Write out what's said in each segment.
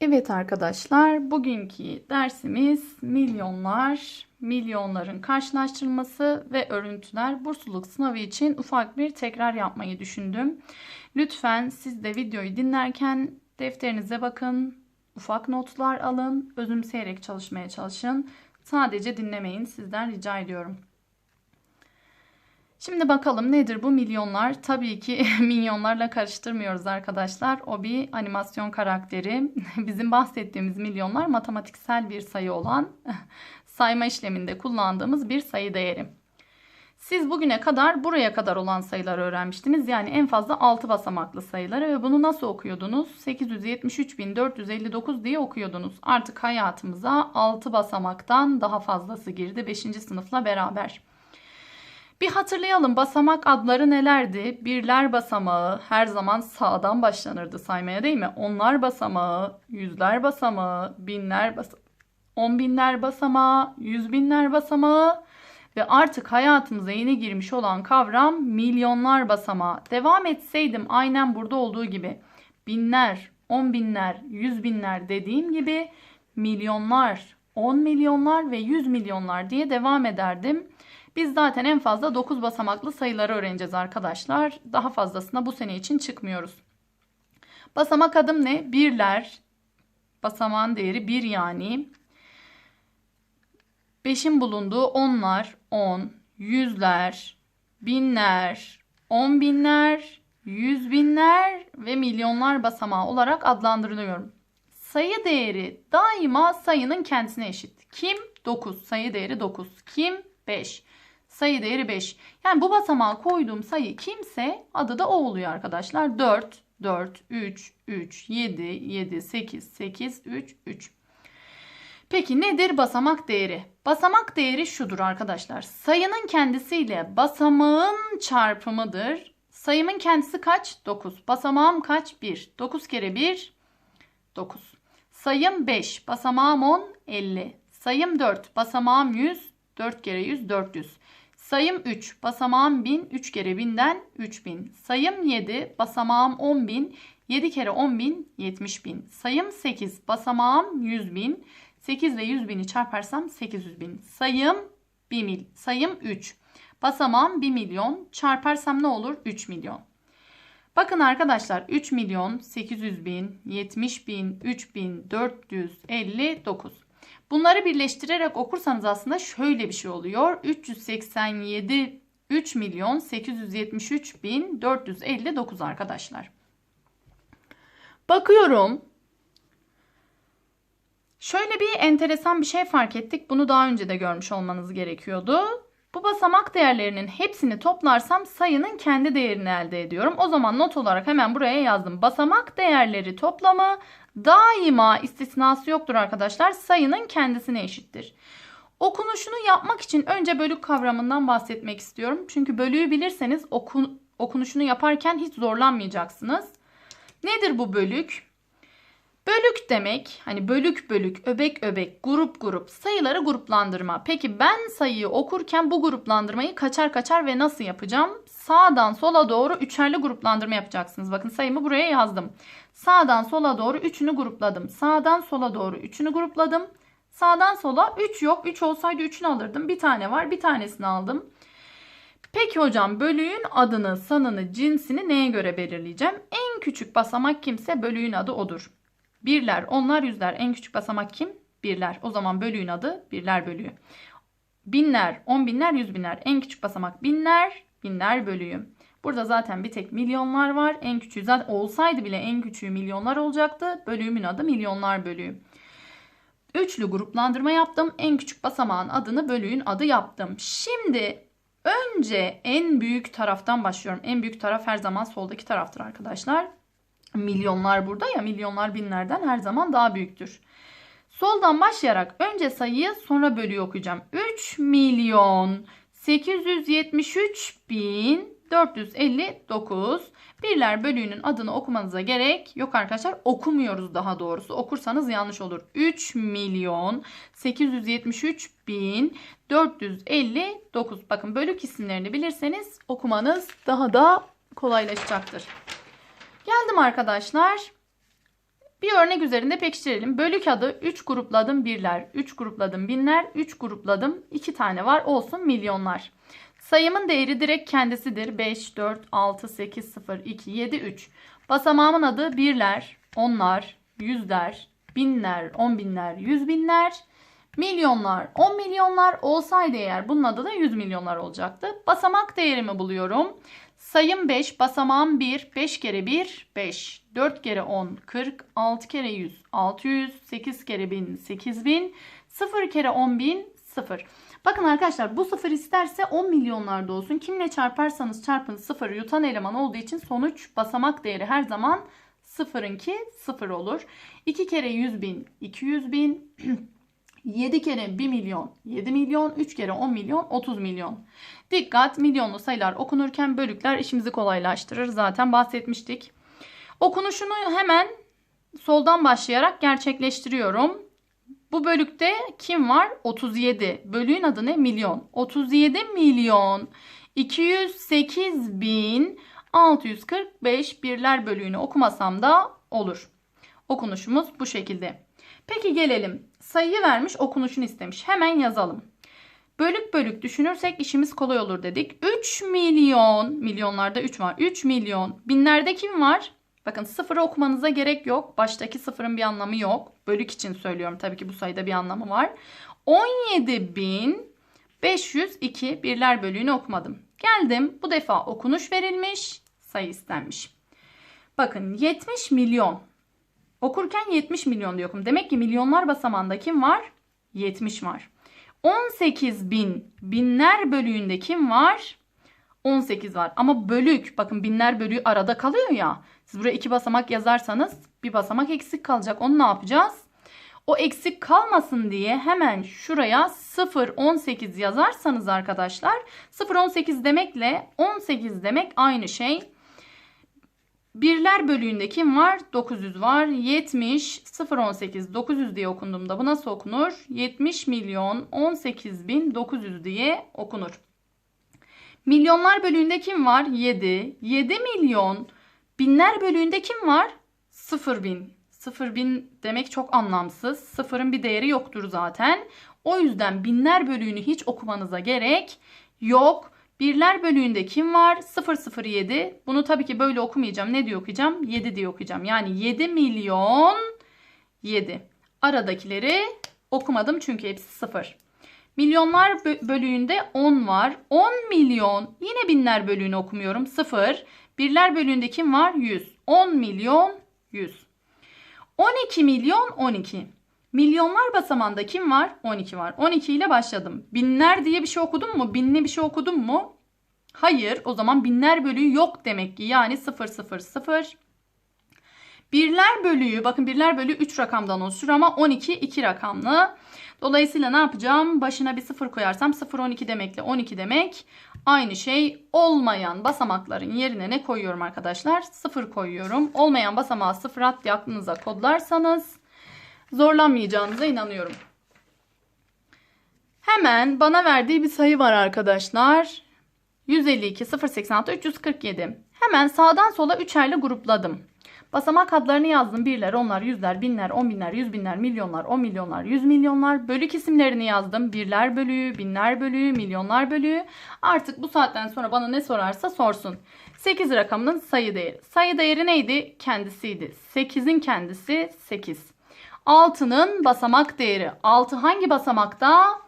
Evet arkadaşlar, bugünkü dersimiz milyonlar, milyonların karşılaştırılması ve örüntüler. Bursluluk sınavı için ufak bir tekrar yapmayı düşündüm. Lütfen siz de videoyu dinlerken defterinize bakın, ufak notlar alın, özümseyerek çalışmaya çalışın. Sadece dinlemeyin sizden rica ediyorum. Şimdi bakalım nedir bu milyonlar? Tabii ki milyonlarla karıştırmıyoruz arkadaşlar. O bir animasyon karakteri. Bizim bahsettiğimiz milyonlar matematiksel bir sayı olan sayma işleminde kullandığımız bir sayı değeri. Siz bugüne kadar buraya kadar olan sayıları öğrenmiştiniz. Yani en fazla 6 basamaklı sayıları ve bunu nasıl okuyordunuz? 873.459 diye okuyordunuz. Artık hayatımıza 6 basamaktan daha fazlası girdi 5. sınıfla beraber. Bir hatırlayalım basamak adları nelerdi? Birler basamağı her zaman sağdan başlanırdı saymaya değil mi? Onlar basamağı, yüzler basamağı, binler basamağı, on binler basamağı, yüz binler basamağı ve artık hayatımıza yeni girmiş olan kavram milyonlar basamağı. Devam etseydim aynen burada olduğu gibi binler, on binler, yüz binler dediğim gibi milyonlar, on milyonlar ve yüz milyonlar diye devam ederdim. Biz zaten en fazla 9 basamaklı sayıları öğreneceğiz arkadaşlar. Daha fazlasına bu sene için çıkmıyoruz. Basamak adım ne? Birler. Basamağın değeri 1 yani. 5'in bulunduğu onlar 10, yüzler, binler, on binler, yüz binler ve milyonlar basamağı olarak adlandırılıyorum. Sayı değeri daima sayının kendisine eşit. Kim? 9. Sayı değeri 9. Kim? 5. Sayı değeri 5. Yani bu basamağa koyduğum sayı kimse adı da o oluyor arkadaşlar. 4, 4, 3, 3, 7, 7, 8, 8, 3, 3. Peki nedir basamak değeri? Basamak değeri şudur arkadaşlar. Sayının kendisiyle basamağın çarpımıdır. Sayımın kendisi kaç? 9. Basamağım kaç? 1. 9 kere 1 9. Sayım 5. Basamağım 10 50. Sayım 4. Basamağım 100. 4 kere 100 400. Sayım 3. Basamağım 1000. 3 kere 1000'den 3000. Sayım 7. Basamağım 10.000. 7 kere 10.000 70.000. Sayım 8. Basamağım 100.000. 8 ile 100.000'i çarparsam 800.000. Sayım 1 mil. Sayım 3. Basamağım 1 milyon. Çarparsam ne olur? 3 milyon. Bakın arkadaşlar 3 milyon 800 bin, 70 bin, 3 bin, 459. Bunları birleştirerek okursanız aslında şöyle bir şey oluyor. 387 3 milyon 873 bin 459 arkadaşlar. Bakıyorum. Şöyle bir enteresan bir şey fark ettik. Bunu daha önce de görmüş olmanız gerekiyordu. Bu basamak değerlerinin hepsini toplarsam sayının kendi değerini elde ediyorum. O zaman not olarak hemen buraya yazdım. Basamak değerleri toplamı daima istisnası yoktur arkadaşlar. Sayının kendisine eşittir. Okunuşunu yapmak için önce bölük kavramından bahsetmek istiyorum. Çünkü bölüğü bilirseniz okun, okunuşunu yaparken hiç zorlanmayacaksınız. Nedir bu bölük? Bölük demek hani bölük bölük, öbek öbek, grup grup sayıları gruplandırma. Peki ben sayıyı okurken bu gruplandırmayı kaçar kaçar ve nasıl yapacağım? Sağdan sola doğru üçerli gruplandırma yapacaksınız. Bakın sayımı buraya yazdım. Sağdan sola doğru üçünü grupladım. Sağdan sola doğru üçünü grupladım. Sağdan sola 3 yok. 3 olsaydı 3'ünü alırdım. Bir tane var. Bir tanesini aldım. Peki hocam bölüğün adını, sanını, cinsini neye göre belirleyeceğim? En küçük basamak kimse bölüğün adı odur. Birler, onlar, yüzler. En küçük basamak kim? Birler. O zaman bölüğün adı birler bölüğü. Binler, on binler, yüz binler. En küçük basamak binler, binler bölüğü. Burada zaten bir tek milyonlar var. En küçüğü zaten olsaydı bile en küçüğü milyonlar olacaktı. Bölüğümün adı milyonlar bölüğü. Üçlü gruplandırma yaptım. En küçük basamağın adını bölüğün adı yaptım. Şimdi önce en büyük taraftan başlıyorum. En büyük taraf her zaman soldaki taraftır arkadaşlar. Milyonlar burada ya milyonlar binlerden her zaman daha büyüktür. Soldan başlayarak önce sayıyı sonra bölüyü okuyacağım. 3 milyon 873 bin 459 birler bölüğünün adını okumanıza gerek yok arkadaşlar. Okumuyoruz daha doğrusu. Okursanız yanlış olur. 3 milyon 873 bin 459. Bakın bölük isimlerini bilirseniz okumanız daha da kolaylaşacaktır. Geldim arkadaşlar. Bir örnek üzerinde pekiştirelim. Bölük adı 3 grupladım birler, 3 grupladım binler, 3 grupladım 2 tane var olsun milyonlar. Sayımın değeri direkt kendisidir. 5, 4, 6, 8, 0, 2, 7, 3. Basamağımın adı birler, onlar, yüzler, binler, on binler, yüz binler, milyonlar, on milyonlar olsaydı eğer bunun adı da yüz milyonlar olacaktı. Basamak değerimi buluyorum. Sayım 5, basamağım 1, 5 kere 1, 5, 4 kere 10, 40, 6 kere 100, 600, 8 kere 1000, 8000, 0 kere 10 bin, 0. Bakın arkadaşlar bu sıfır isterse 10 milyonlarda olsun. Kimle çarparsanız çarpın sıfır yutan eleman olduğu için sonuç basamak değeri her zaman sıfırınki sıfır olur. 2 kere 100 bin 200 bin 7 kere 1 milyon 7 milyon 3 kere 10 milyon 30 milyon. Dikkat milyonlu sayılar okunurken bölükler işimizi kolaylaştırır. Zaten bahsetmiştik. Okunuşunu hemen soldan başlayarak gerçekleştiriyorum. Bu bölükte kim var? 37. Bölüğün adı ne? Milyon. 37 milyon 208 bin 645 birler bölüğünü okumasam da olur. Okunuşumuz bu şekilde. Peki gelelim. Sayıyı vermiş okunuşunu istemiş. Hemen yazalım. Bölük bölük düşünürsek işimiz kolay olur dedik. 3 milyon, milyonlarda 3 var. 3 milyon. Binlerde kim var? Bakın sıfırı okumanıza gerek yok. Baştaki sıfırın bir anlamı yok. Bölük için söylüyorum. Tabii ki bu sayıda bir anlamı var. 17.502 birler bölüğünü okumadım. Geldim. Bu defa okunuş verilmiş. Sayı istenmiş. Bakın 70 milyon. Okurken 70 milyon diyor. Demek ki milyonlar basamağında kim var? 70 var. 18 bin binler bölüğünde kim var? 18 var. Ama bölük bakın binler bölüğü arada kalıyor ya. Siz buraya iki basamak yazarsanız bir basamak eksik kalacak. Onu ne yapacağız? O eksik kalmasın diye hemen şuraya 0.18 yazarsanız arkadaşlar 0.18 demekle 18 demek aynı şey. Birler bölüğünde kim var? 900 var. 70 018 900 diye okunduğumda bu nasıl okunur? 70 milyon 18 bin 900 diye okunur. Milyonlar bölüğünde kim var? 7. 7 milyon. Binler bölüğünde kim var? 0 bin. 0 bin demek çok anlamsız. Sıfırın bir değeri yoktur zaten. O yüzden binler bölüğünü hiç okumanıza gerek yok. Birler bölüğünde kim var? 007. Bunu tabii ki böyle okumayacağım. Ne diye okuyacağım? 7 diye okuyacağım. Yani 7 milyon 7. Aradakileri okumadım çünkü hepsi 0. Milyonlar bölüğünde 10 var. 10 milyon. Yine binler bölüğünü okumuyorum. 0. Birler bölüğünde kim var? 100. 10 milyon 100. 12 milyon 12. Milyonlar basamağında kim var? 12 var. 12 ile başladım. Binler diye bir şey okudum mu? Binli bir şey okudum mu? Hayır. O zaman binler bölüğü yok demek ki. Yani 0 0 0. Birler bölüğü bakın birler bölüğü 3 rakamdan oluşur ama 12 2 rakamlı. Dolayısıyla ne yapacağım? Başına bir 0 koyarsam 0 12 demekle 12 demek. Aynı şey olmayan basamakların yerine ne koyuyorum arkadaşlar? 0 koyuyorum. Olmayan basamağı 0 at diye aklınıza kodlarsanız zorlanmayacağınıza inanıyorum. Hemen bana verdiği bir sayı var arkadaşlar. 152, 086, 347. Hemen sağdan sola üçerli grupladım. Basamak adlarını yazdım. Birler, onlar, yüzler, binler, on binler, yüz binler, milyonlar, on milyonlar, yüz milyonlar. Bölük isimlerini yazdım. Birler bölüğü, binler bölüğü, milyonlar bölüğü. Artık bu saatten sonra bana ne sorarsa sorsun. 8 rakamının sayı değeri. Sayı değeri neydi? Kendisiydi. 8'in kendisi 8. 6'nın basamak değeri. 6 hangi basamakta?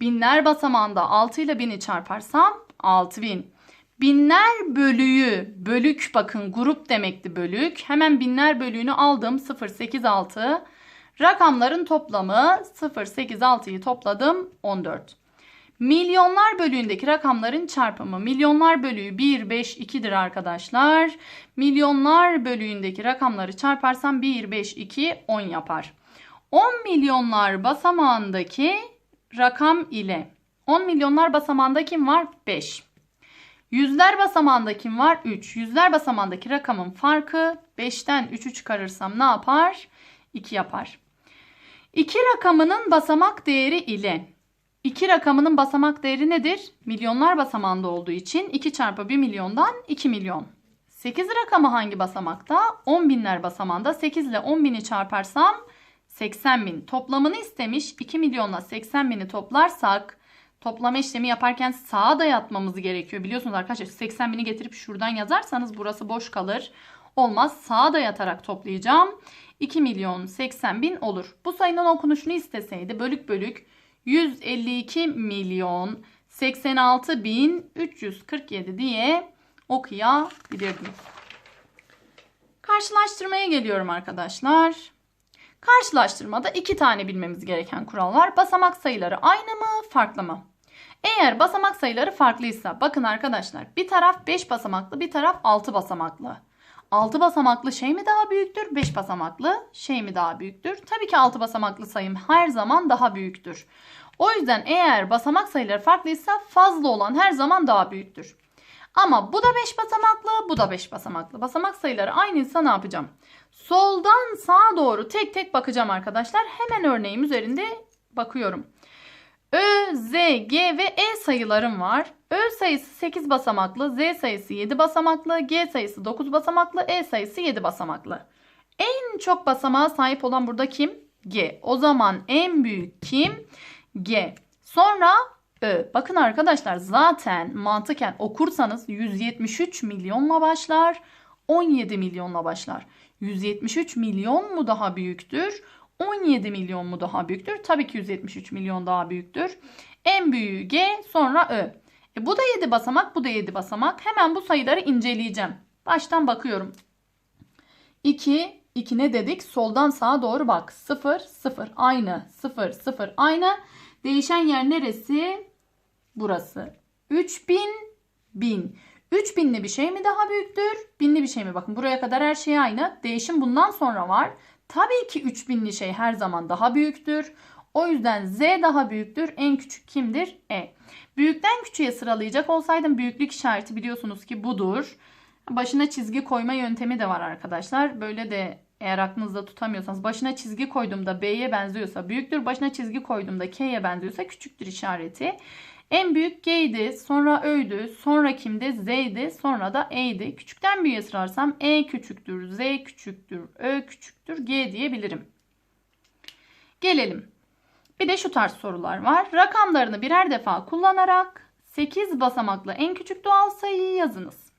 Binler basamağında 6 ile 1000'i çarparsam 6000. Binler bölüğü, bölük bakın grup demekti bölük. Hemen binler bölüğünü aldım 086. Rakamların toplamı 086'yı topladım 14. Milyonlar bölüğündeki rakamların çarpımı. Milyonlar bölüğü 1, 5, 2'dir arkadaşlar. Milyonlar bölüğündeki rakamları çarparsam 1, 5, 2, 10 yapar. 10 milyonlar basamağındaki rakam ile 10 milyonlar basamağında kim var? 5. Yüzler basamağında kim var? 3. Yüzler basamağındaki rakamın farkı 5'ten 3'ü çıkarırsam ne yapar? 2 yapar. 2 rakamının basamak değeri ile 2 rakamının basamak değeri nedir? Milyonlar basamağında olduğu için 2 çarpı 1 milyondan 2 milyon. 8 rakamı hangi basamakta? 10 binler basamağında 8 ile 10 bini çarparsam 80 bin. Toplamını istemiş. 2 milyonla 80 bini toplarsak toplama işlemi yaparken sağa da yatmamız gerekiyor. Biliyorsunuz arkadaşlar 80 bini getirip şuradan yazarsanız burası boş kalır. Olmaz sağa da yatarak toplayacağım. 2 milyon 80 bin olur. Bu sayının okunuşunu isteseydi bölük bölük 152 milyon 86 bin 347 diye okuyabilirdim. Karşılaştırmaya geliyorum arkadaşlar. Karşılaştırmada iki tane bilmemiz gereken kural var. Basamak sayıları aynı mı, farklı mı? Eğer basamak sayıları farklıysa bakın arkadaşlar bir taraf 5 basamaklı bir taraf 6 basamaklı. 6 basamaklı şey mi daha büyüktür? 5 basamaklı şey mi daha büyüktür? Tabii ki 6 basamaklı sayım her zaman daha büyüktür. O yüzden eğer basamak sayıları farklıysa fazla olan her zaman daha büyüktür. Ama bu da 5 basamaklı, bu da 5 basamaklı. Basamak sayıları aynıysa ne yapacağım? Soldan sağa doğru tek tek bakacağım arkadaşlar. Hemen örneğim üzerinde bakıyorum. Ö, Z, G ve E sayılarım var. Ö sayısı 8 basamaklı, Z sayısı 7 basamaklı, G sayısı 9 basamaklı, E sayısı 7 basamaklı. En çok basamağa sahip olan burada kim? G. O zaman en büyük kim? G. Sonra Ö. Bakın arkadaşlar zaten mantıken okursanız 173 milyonla başlar. 17 milyonla başlar. 173 milyon mu daha büyüktür? 17 milyon mu daha büyüktür? Tabii ki 173 milyon daha büyüktür. En büyüğü G sonra Ö. E bu da 7 basamak, bu da 7 basamak. Hemen bu sayıları inceleyeceğim. Baştan bakıyorum. 2, 2 ne dedik? Soldan sağa doğru bak. 0, 0 aynı. 0, 0 aynı. Değişen yer neresi? Burası. 3000, 1000. 3000'li bir şey mi daha büyüktür? Binli bir şey mi? Bakın buraya kadar her şey aynı. Değişim bundan sonra var. Tabii ki 3000'li şey her zaman daha büyüktür. O yüzden Z daha büyüktür. En küçük kimdir? E. Büyükten küçüğe sıralayacak olsaydım büyüklük işareti biliyorsunuz ki budur. Başına çizgi koyma yöntemi de var arkadaşlar. Böyle de eğer aklınızda tutamıyorsanız başına çizgi koyduğumda B'ye benziyorsa büyüktür. Başına çizgi koyduğumda K'ye benziyorsa küçüktür işareti. En büyük G'ydi, sonra Ö'ydü, sonra kimdi? Z'ydi, sonra da E'ydi. Küçükten büyüğe sıralarsam E küçüktür, Z küçüktür, Ö küçüktür, G diyebilirim. Gelelim. Bir de şu tarz sorular var. Rakamlarını birer defa kullanarak 8 basamaklı en küçük doğal sayıyı yazınız.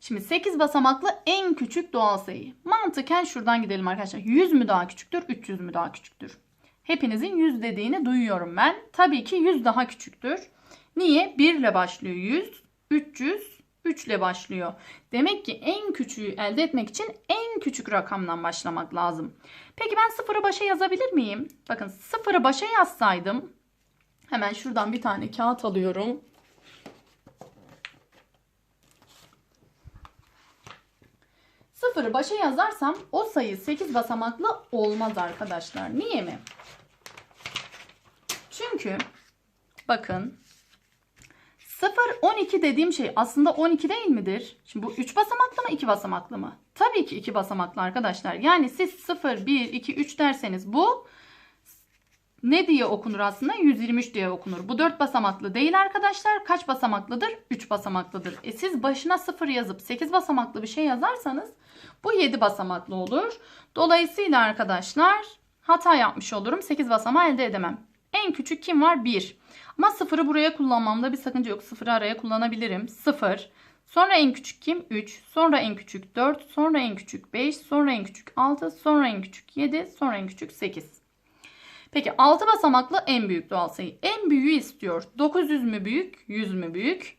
Şimdi 8 basamaklı en küçük doğal sayı. Mantıken şuradan gidelim arkadaşlar. 100 mü daha küçüktür, 300 mü daha küçüktür? Hepinizin 100 dediğini duyuyorum ben. Tabii ki 100 daha küçüktür. Niye? 1 ile başlıyor 100, 300, 3 ile başlıyor. Demek ki en küçüğü elde etmek için en küçük rakamdan başlamak lazım. Peki ben sıfırı başa yazabilir miyim? Bakın sıfırı başa yazsaydım hemen şuradan bir tane kağıt alıyorum. Sıfırı başa yazarsam o sayı 8 basamaklı olmaz arkadaşlar. Niye mi? Çünkü bakın 0 12 dediğim şey aslında 12 değil midir? Şimdi bu 3 basamaklı mı 2 basamaklı mı? Tabii ki 2 basamaklı arkadaşlar. Yani siz 0 1 2 3 derseniz bu ne diye okunur aslında? 123 diye okunur. Bu 4 basamaklı değil arkadaşlar. Kaç basamaklıdır? 3 basamaklıdır. E siz başına 0 yazıp 8 basamaklı bir şey yazarsanız bu 7 basamaklı olur. Dolayısıyla arkadaşlar hata yapmış olurum. 8 basamağı elde edemem. En küçük kim var? 1. Ama 0'ı buraya kullanmamda bir sakınca yok. 0'ı araya kullanabilirim. 0. Sonra en küçük kim? 3. Sonra en küçük 4. Sonra en küçük 5. Sonra en küçük 6. Sonra en küçük 7. Sonra en küçük 8. Peki 6 basamaklı en büyük doğal sayı. En büyüğü istiyor. 900 mü büyük? 100 mü büyük?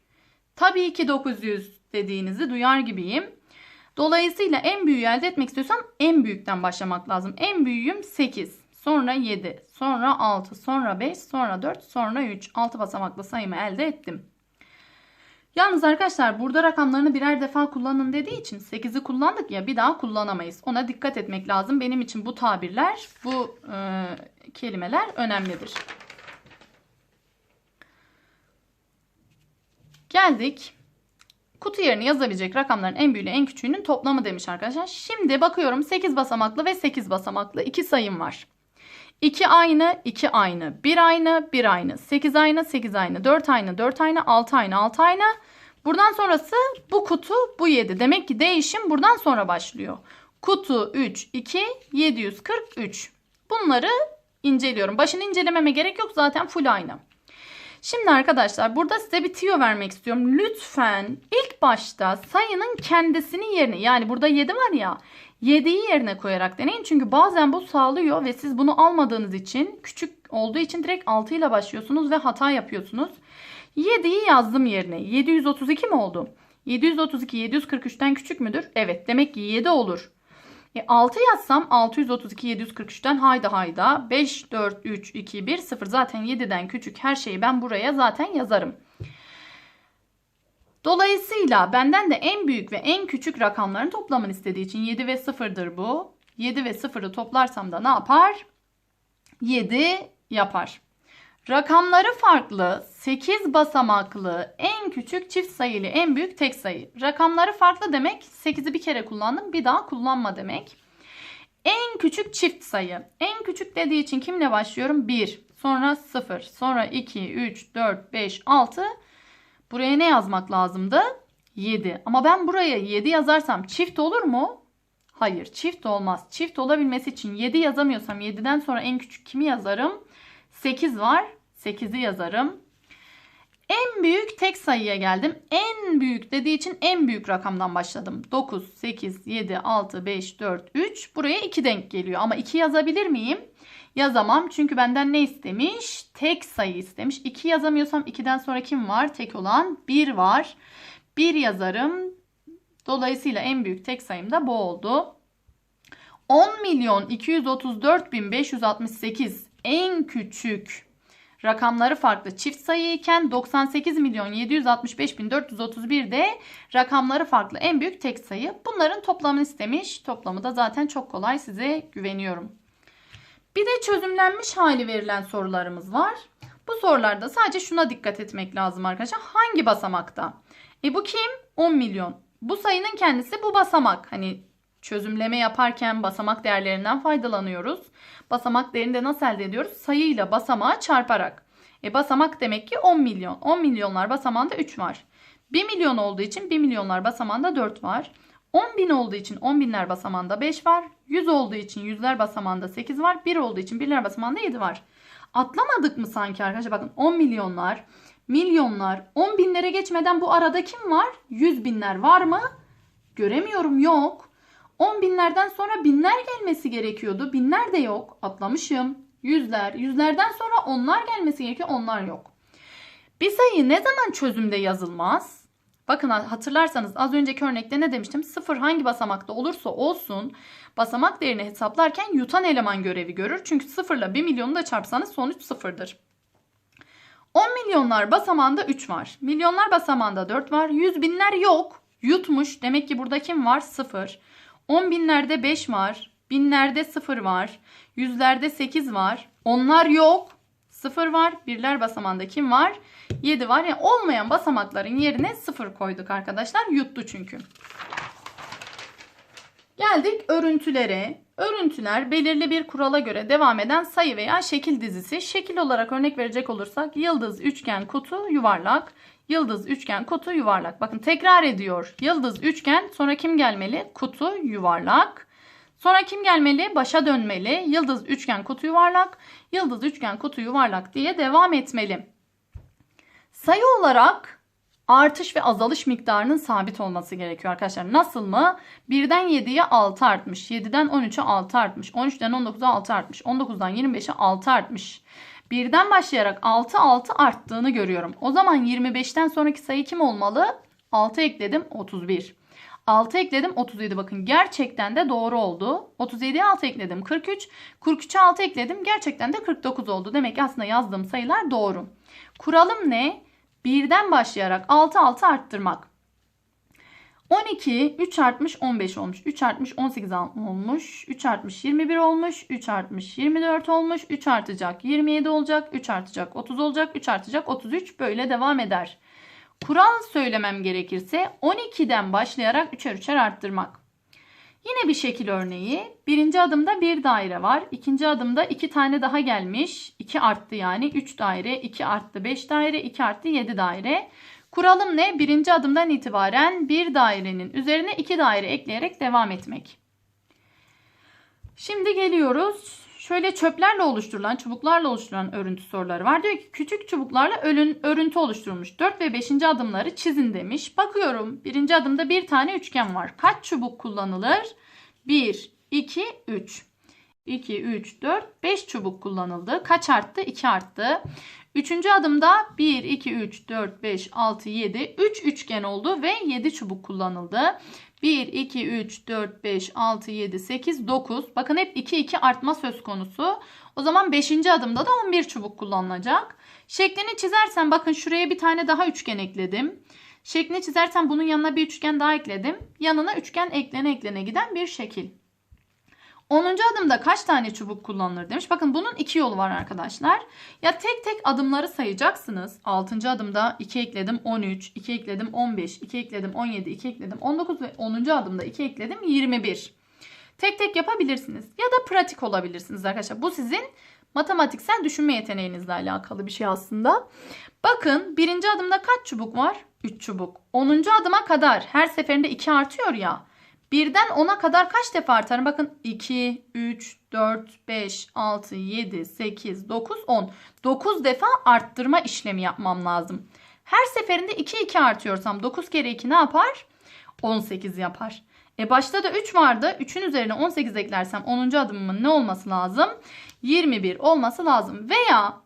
Tabii ki 900 dediğinizi duyar gibiyim. Dolayısıyla en büyüğü elde etmek istiyorsam en büyükten başlamak lazım. En büyüğüm 8. Sonra 7. Sonra 6. Sonra 5. Sonra 4. Sonra 3. 6 basamaklı sayımı elde ettim. Yalnız arkadaşlar burada rakamlarını birer defa kullanın dediği için 8'i kullandık ya bir daha kullanamayız. Ona dikkat etmek lazım. Benim için bu tabirler, bu e, kelimeler önemlidir. Geldik. Kutu yerine yazabilecek rakamların en büyüğü en küçüğünün toplamı demiş arkadaşlar. Şimdi bakıyorum 8 basamaklı ve 8 basamaklı iki sayım var. 2 aynı, 2 aynı, 1 aynı, 1 aynı, 8 aynı, 8 aynı, 4 aynı, 4 aynı, 6 aynı, 6 aynı. Buradan sonrası bu kutu bu 7. Demek ki değişim buradan sonra başlıyor. Kutu 3, 2, 743. Bunları inceliyorum. Başını incelememe gerek yok zaten full aynı. Şimdi arkadaşlar burada size bir tiyo vermek istiyorum. Lütfen ilk başta sayının kendisini yerine yani burada 7 var ya 7'yi yerine koyarak deneyin. Çünkü bazen bu sağlıyor ve siz bunu almadığınız için küçük olduğu için direkt 6 ile başlıyorsunuz ve hata yapıyorsunuz. 7'yi yazdım yerine. 732 mi oldu? 732 743'ten küçük müdür? Evet. Demek ki 7 olur. E 6 yazsam 632 743'ten hayda hayda 5 4 3 2 1 0 zaten 7'den küçük her şeyi ben buraya zaten yazarım. Dolayısıyla benden de en büyük ve en küçük rakamların toplamını istediği için 7 ve 0'dır bu. 7 ve 0'ı toplarsam da ne yapar? 7 yapar. Rakamları farklı 8 basamaklı en küçük çift sayılı en büyük tek sayı. Rakamları farklı demek 8'i bir kere kullandım bir daha kullanma demek. En küçük çift sayı. En küçük dediği için kimle başlıyorum? 1, sonra 0, sonra 2, 3, 4, 5, 6. Buraya ne yazmak lazımdı? 7. Ama ben buraya 7 yazarsam çift olur mu? Hayır çift olmaz. Çift olabilmesi için 7 yazamıyorsam 7'den sonra en küçük kimi yazarım? 8 var. 8'i yazarım. En büyük tek sayıya geldim. En büyük dediği için en büyük rakamdan başladım. 9, 8, 7, 6, 5, 4, 3. Buraya 2 denk geliyor. Ama 2 yazabilir miyim? Yazamam. Çünkü benden ne istemiş? Tek sayı istemiş. 2 yazamıyorsam 2'den sonra kim var? Tek olan 1 var. 1 yazarım. Dolayısıyla en büyük tek sayım da bu oldu. 10 milyon 234 bin 568 en küçük rakamları farklı çift sayı iken 98 milyon 765 bin 431 de rakamları farklı en büyük tek sayı. Bunların toplamını istemiş. Toplamı da zaten çok kolay size güveniyorum. Bir de çözümlenmiş hali verilen sorularımız var. Bu sorularda sadece şuna dikkat etmek lazım arkadaşlar. Hangi basamakta? E bu kim? 10 milyon. Bu sayının kendisi bu basamak. Hani çözümleme yaparken basamak değerlerinden faydalanıyoruz. Basamak değerini de nasıl elde ediyoruz? Sayıyla basamağı çarparak. E basamak demek ki 10 milyon. 10 milyonlar basamağında 3 var. 1 milyon olduğu için 1 milyonlar basamağında 4 var. 10 bin olduğu için 10 binler basamağında 5 var. 100 olduğu için yüzler basamağında 8 var. 1 olduğu için birler basamağında 7 var. Atlamadık mı sanki arkadaşlar? Bakın 10 milyonlar, milyonlar, 10 binlere geçmeden bu arada kim var? 100 binler var mı? Göremiyorum yok. 10 binlerden sonra binler gelmesi gerekiyordu. Binler de yok. Atlamışım. Yüzler. Yüzlerden sonra onlar gelmesi gerekiyor. Onlar yok. Bir sayı ne zaman çözümde yazılmaz? Bakın hatırlarsanız az önceki örnekte ne demiştim? Sıfır hangi basamakta olursa olsun basamak değerini hesaplarken yutan eleman görevi görür. Çünkü sıfırla 1 milyonu da çarpsanız sonuç sıfırdır. 10 milyonlar basamağında 3 var. Milyonlar basamağında 4 var. 100 binler yok. Yutmuş. Demek ki burada kim var? 0. 10 binlerde 5 var. Binlerde 0 var. Yüzlerde 8 var. Onlar yok. 0 var. Birler basamağında kim var? 7 var. Yani olmayan basamakların yerine 0 koyduk arkadaşlar. Yuttu çünkü. Geldik örüntülere. Örüntüler belirli bir kurala göre devam eden sayı veya şekil dizisi. Şekil olarak örnek verecek olursak yıldız, üçgen, kutu, yuvarlak. Yıldız, üçgen, kutu, yuvarlak. Bakın tekrar ediyor. Yıldız, üçgen, sonra kim gelmeli? Kutu, yuvarlak. Sonra kim gelmeli? Başa dönmeli. Yıldız, üçgen, kutu, yuvarlak. Yıldız, üçgen, kutu, yuvarlak diye devam etmeli. Sayı olarak artış ve azalış miktarının sabit olması gerekiyor arkadaşlar. Nasıl mı? 1'den 7'ye 6 artmış. 7'den 13'e 6 artmış. 13'ten 19'a 6 artmış. 19'dan 25'e 6 artmış. Birden başlayarak 6 6 arttığını görüyorum. O zaman 25'ten sonraki sayı kim olmalı? 6 ekledim 31. 6 ekledim 37 bakın gerçekten de doğru oldu. 37'ye 6 ekledim 43. 43'e 6 ekledim gerçekten de 49 oldu. Demek ki aslında yazdığım sayılar doğru. Kuralım ne? Birden başlayarak 6 6 arttırmak. 12 3 artmış 15 olmuş. 3 artmış 18 olmuş. 3 artmış 21 olmuş. 3 artmış 24 olmuş. 3 artacak 27 olacak. 3 artacak 30 olacak. 3 artacak 33 böyle devam eder. Kural söylemem gerekirse 12'den başlayarak 3'er 3'er arttırmak. Yine bir şekil örneği. Birinci adımda bir daire var. İkinci adımda iki tane daha gelmiş. 2 arttı yani. 3 daire, 2 arttı 5 daire, 2 arttı 7 daire. Kuralım ne? Birinci adımdan itibaren bir dairenin üzerine iki daire ekleyerek devam etmek. Şimdi geliyoruz. Şöyle çöplerle oluşturulan, çubuklarla oluşturulan örüntü soruları var. Diyor ki küçük çubuklarla ölün, örüntü oluşturulmuş. 4 ve 5. adımları çizin demiş. Bakıyorum. Birinci adımda bir tane üçgen var. Kaç çubuk kullanılır? 1, 2, 3. 2, 3, 4, 5 çubuk kullanıldı. Kaç arttı? 2 arttı. Üçüncü adımda 1, 2, 3, 4, 5, 6, 7. 3 üçgen oldu ve 7 çubuk kullanıldı. 1, 2, 3, 4, 5, 6, 7, 8, 9. Bakın hep 2, 2 artma söz konusu. O zaman 5. adımda da 11 çubuk kullanılacak. Şeklini çizersen bakın şuraya bir tane daha üçgen ekledim. Şeklini çizersen bunun yanına bir üçgen daha ekledim. Yanına üçgen eklene eklene giden bir şekil. 10. adımda kaç tane çubuk kullanılır demiş. Bakın bunun iki yolu var arkadaşlar. Ya tek tek adımları sayacaksınız. 6. adımda 2 ekledim 13, 2 ekledim 15, 2 ekledim 17, 2 ekledim 19 ve 10. adımda 2 ekledim 21. Tek tek yapabilirsiniz ya da pratik olabilirsiniz arkadaşlar. Bu sizin matematiksel düşünme yeteneğinizle alakalı bir şey aslında. Bakın birinci adımda kaç çubuk var? 3 çubuk. 10. adıma kadar her seferinde 2 artıyor ya. Birden 10'a kadar kaç defa artar? Bakın 2, 3, 4, 5, 6, 7, 8, 9, 10. 9 defa arttırma işlemi yapmam lazım. Her seferinde 2, 2 artıyorsam 9 kere 2 ne yapar? 18 yapar. E başta da 3 vardı. 3'ün üzerine 18 eklersem 10. adımımın ne olması lazım? 21 olması lazım. Veya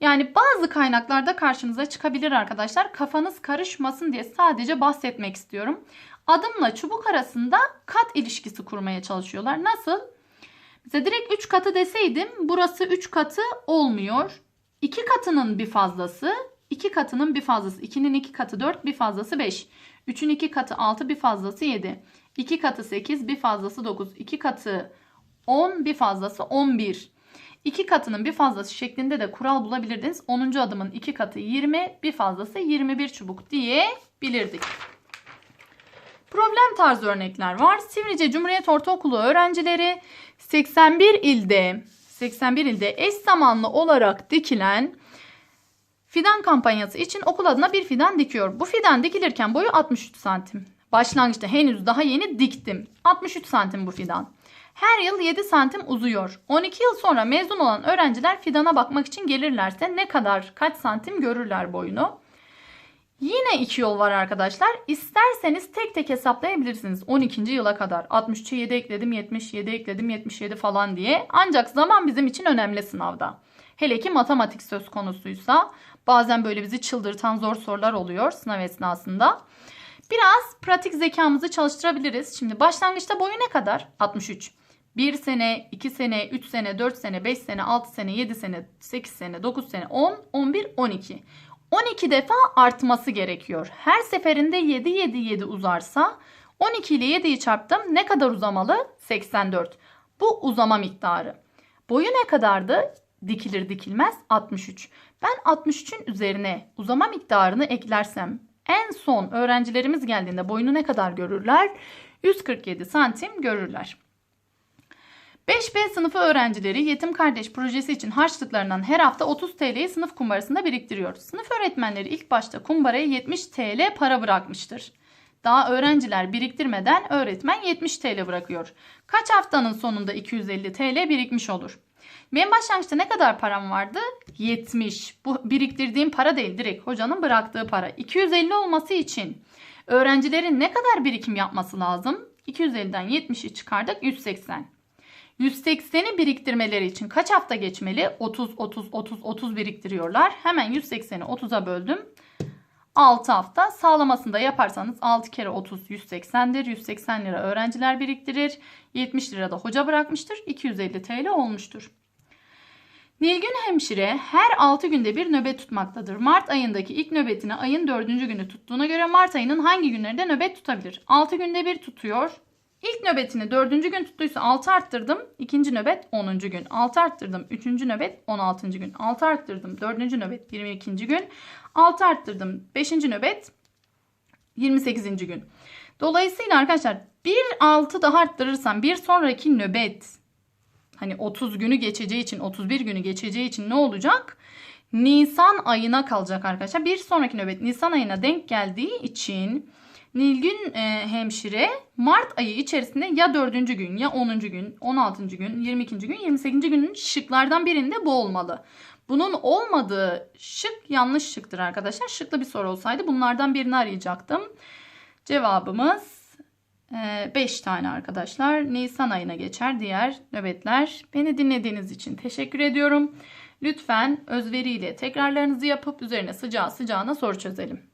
yani bazı kaynaklarda karşınıza çıkabilir arkadaşlar. Kafanız karışmasın diye sadece bahsetmek istiyorum adımla çubuk arasında kat ilişkisi kurmaya çalışıyorlar. Nasıl? Mesela direkt 3 katı deseydim burası 3 katı olmuyor. 2 katının bir fazlası, 2 katının bir fazlası. 2'nin 2 katı 4, bir fazlası 5. 3'ün 2 katı 6, bir fazlası 7. 2 katı 8, bir fazlası 9. 2 katı 10, bir fazlası 11. 2 katının bir fazlası şeklinde de kural bulabilirdiniz. 10. adımın 2 katı 20, bir fazlası 21 çubuk diye bilirdik. Problem tarzı örnekler var. Sivrice Cumhuriyet Ortaokulu öğrencileri 81 ilde 81 ilde eş zamanlı olarak dikilen fidan kampanyası için okul adına bir fidan dikiyor. Bu fidan dikilirken boyu 63 santim. Başlangıçta henüz daha yeni diktim. 63 santim bu fidan. Her yıl 7 santim uzuyor. 12 yıl sonra mezun olan öğrenciler fidana bakmak için gelirlerse ne kadar kaç santim görürler boyunu? Yine iki yol var arkadaşlar. İsterseniz tek tek hesaplayabilirsiniz. 12. yıla kadar 63'e 7 ekledim 77 ekledim 77 falan diye. Ancak zaman bizim için önemli sınavda. Hele ki matematik söz konusuysa bazen böyle bizi çıldırtan zor sorular oluyor sınav esnasında. Biraz pratik zekamızı çalıştırabiliriz. Şimdi başlangıçta boyu ne kadar? 63. 1 sene, 2 sene, 3 sene, 4 sene, 5 sene, 6 sene, 7 sene, 8 sene, 9 sene, 10, 11, 12. 12 defa artması gerekiyor. Her seferinde 7 7 7 uzarsa 12 ile 7'yi çarptım. Ne kadar uzamalı? 84. Bu uzama miktarı. Boyu ne kadardı? Dikilir dikilmez 63. Ben 63'ün üzerine uzama miktarını eklersem en son öğrencilerimiz geldiğinde boyunu ne kadar görürler? 147 santim görürler. 5B sınıfı öğrencileri Yetim Kardeş projesi için harçlıklarından her hafta 30 TL'yi sınıf kumbarasında biriktiriyor. Sınıf öğretmenleri ilk başta kumbaraya 70 TL para bırakmıştır. Daha öğrenciler biriktirmeden öğretmen 70 TL bırakıyor. Kaç haftanın sonunda 250 TL birikmiş olur? Benim başlangıçta ne kadar param vardı? 70. Bu biriktirdiğim para değil direkt hocanın bıraktığı para. 250 olması için öğrencilerin ne kadar birikim yapması lazım? 250'den 70'i çıkardık 180. 180'i biriktirmeleri için kaç hafta geçmeli? 30, 30, 30, 30 biriktiriyorlar. Hemen 180'i 30'a böldüm. 6 hafta. Sağlamasını da yaparsanız 6 kere 30 180'dir. 180 lira öğrenciler biriktirir. 70 lira da hoca bırakmıştır. 250 TL olmuştur. Nilgün hemşire her 6 günde bir nöbet tutmaktadır. Mart ayındaki ilk nöbetini ayın 4. günü tuttuğuna göre Mart ayının hangi günlerinde nöbet tutabilir? 6 günde bir tutuyor. İlk nöbetini dördüncü gün tuttuysa 6 arttırdım. İkinci nöbet 10. gün. 6 arttırdım. Üçüncü nöbet 16. gün. 6 arttırdım. Dördüncü nöbet 22. gün. 6 arttırdım. Beşinci nöbet 28. gün. Dolayısıyla arkadaşlar bir 6 daha arttırırsam bir sonraki nöbet hani 30 günü geçeceği için 31 günü geçeceği için ne olacak? Nisan ayına kalacak arkadaşlar. Bir sonraki nöbet Nisan ayına denk geldiği için Nilgün e, hemşire Mart ayı içerisinde ya 4. gün ya 10. gün, 16. gün, 22. gün, 28. günün şıklardan birinde bu olmalı. Bunun olmadığı şık yanlış şıktır arkadaşlar. Şıklı bir soru olsaydı bunlardan birini arayacaktım. Cevabımız 5 tane arkadaşlar. Nisan ayına geçer diğer nöbetler. Beni dinlediğiniz için teşekkür ediyorum. Lütfen özveriyle tekrarlarınızı yapıp üzerine sıcağı sıcağına soru çözelim.